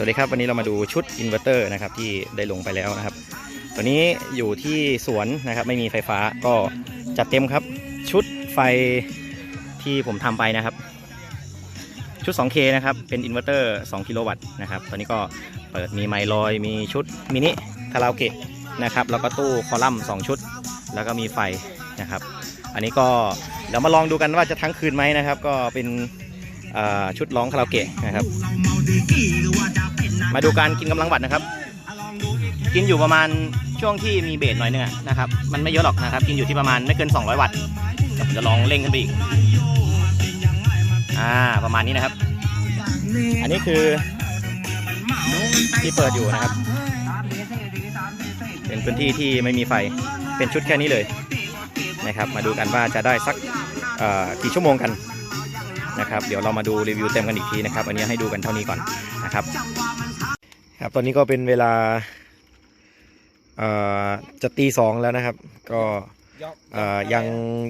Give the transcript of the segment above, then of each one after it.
สวัสดีครับ วันนี้เรามาดูชุดอินเวอร์เตอร์นะครับที่ได้ลงไปแล้วนะครับ ตัวนี้อยู่ที่สวนนะครับไม่มีไฟฟ้าก็จัดเต็มครับ ชุดไฟที่ผมทำไปนะครับ ชุด 2K นะครับ เป็นอินเวอร์เตอร์2กิโลวัตต์นะครับตอนนี้ก็เปิดมีไมค์ลอย มีชุดมินิคาราโอเกะนะครับแล้วก็ตู้คอลัมน์2ชุด แล้วก็มีไฟนะครับ อันนี้ก็เดี๋ยวมาลองดูกันว่าจะทั้งคืนไหมนะครับ ก็เป็นชุดร้องคาราโอเกะนะครับ มาดูการกินกำลังวัตต์นะครับ กินอยู่ประมาณช่วงที่มีเบสหน่อยนึงอะนะครับ มันไม่เยอะหรอกนะครับ กินอยู่ที่ประมาณไม่เกิน 200 วัตต์ผมจะลองเร่งขึ้นไปอีก อ่า ประมาณนี้นะครับ อันนี้คือที่เปิดอยู่นะครับ เป็นพื้นที่ที่ไม่มีไฟ เป็นชุดแค่นี้เลยนะครับ มาดูกันว่าจะได้สักเอ่อกี่ชั่วโมงกัน นะครับเดี๋ยวเรามาดูรีวิวเต็มกันอีกทีนะครับ อันนี้ให้ดูกันเท่านี้ก่อนนะครับ ครับตอนนี้ก็เป็นเวลาเอ่อจะตีสองแล้วนะครับ ก็เอ่อยัง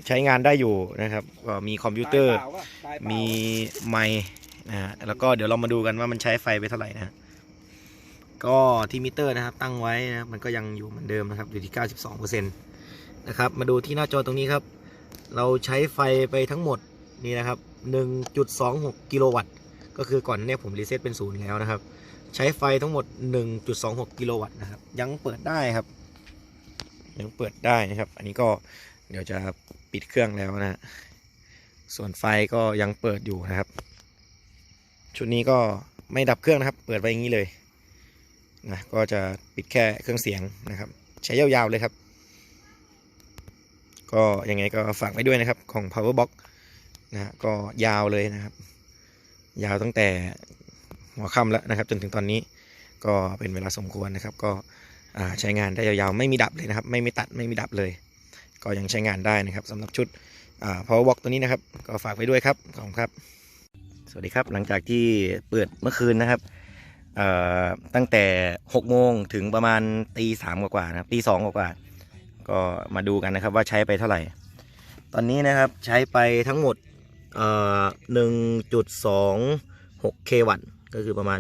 ใช้งานได้อยู่นะครับก็มีคอมพิวเตอร์มีไมค์นะฮะแล้วก็เดี๋ยวเรามาดูกันว่ามันใช้ไฟไปเท่าไหร่นะฮะก็ที่มิเตอร์นะครับ ตั้งไว้นะมันก็ยังอยู่เหมือนเดิมนะครับอยู่ที่ 92%นะครับมาดูที่หน้าจอตรงนี้ครับ เราใช้ไฟไปทั้งหมด นี่นะครับ 1.26 กิโลวัตต์ ก็คือก่อนนาเนี่ยผมรีเซ็ตเป็นศูนย์แล้วนะครับ ใช้ไฟทั้งหมด 1.26 กิโลวัตต์นะครับ ยังเปิดได้ครับ ยังเปิดได้นะครับ อันนี้ก็เดี๋ยวจะปิดเครื่องแล้วนะฮะส่วนไฟก็ยังเปิดอยู่นะครับ ชุดนี้ก็ไม่ดับเครื่องนะครับ เปิดไว้อย่างนี้เลยนะก็จะปิดแค่เครื่องเสียงนะครับ ใช้ยาวๆเลยครับ ก็ยังไงก็ฝากไว้ด้วยนะครับของ powerbox นะก็ยาวเลยนะครับ ยาวตั้งแต่หัวค่ำแล้วนะครับ จนถึงตอนนี้ก็เป็นเวลาสมควรนะครับ ก็ใช้งานได้ยาวๆ ไม่มีดับเลยนะครับ ไม่มีตัดไม่มีดับเลย ก็ยังใช้งานได้นะครับสำหรับชุด power box ตัวนี้นะครับ ก็ฝากไว้ด้วยครับขอบคุณครับ สวัสดีครับหลังจากที่เปิดเมื่อคืนนะครับตั้งแต่6โมงถึงประมาณตีสามกว่าๆนะครับตีสองกว่าๆก็มาดูกันนะครับว่าใช้ไปเท่าไหร่ ตอนนี้นะครับใช้ไปทั้งหมด เอ่อหนึ่งจุดสองหกเควัตต์ก็คือประมาณ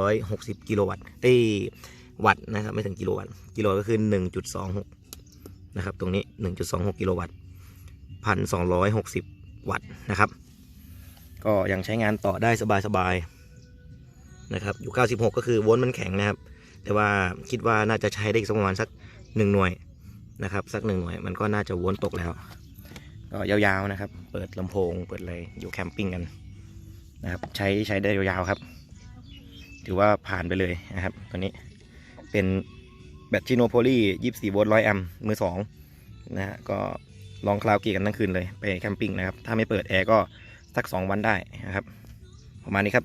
1,260 กิโลวัตต์ตีวัตต์นะครับไม่ถึงกิโลวัตต์กิโลก็คือ 1.26 นะครับ ตรงนี้ 1.26 กิโลวัตต์พันสองร้อยหกสิบวัตต์นะครับ ก็ยังใช้งานต่อได้สบายๆนะครับ อยู่ 96 ก็คือโวลต์มันแข็งนะครับ แต่ว่าคิดว่าน่าจะใช้ได้อีกสักประมาณสักหนึ่งหน่วยนะครับ สักหนึ่งหน่วยมันก็น่าจะโวลต์ตกแล้ว ก็ยาวๆนะครับ เปิดลำโพง เปิดอะไรอยู่แคมปิ้งกันนะครับใช้ใช้ได้ยาวๆครับ ถือว่าผ่านไปเลยนะครับ ตัวนี้เป็นแบตจิโนโพลี24โวลต์100แอมป์มือสองนะฮะก็ลองคลาวเกียร์กันทั้งคืนเลยไปแคมปิ้งนะครับ ถ้าไม่เปิดแอร์ก็สัก2วันได้นะครับ ประมาณนี้ครับ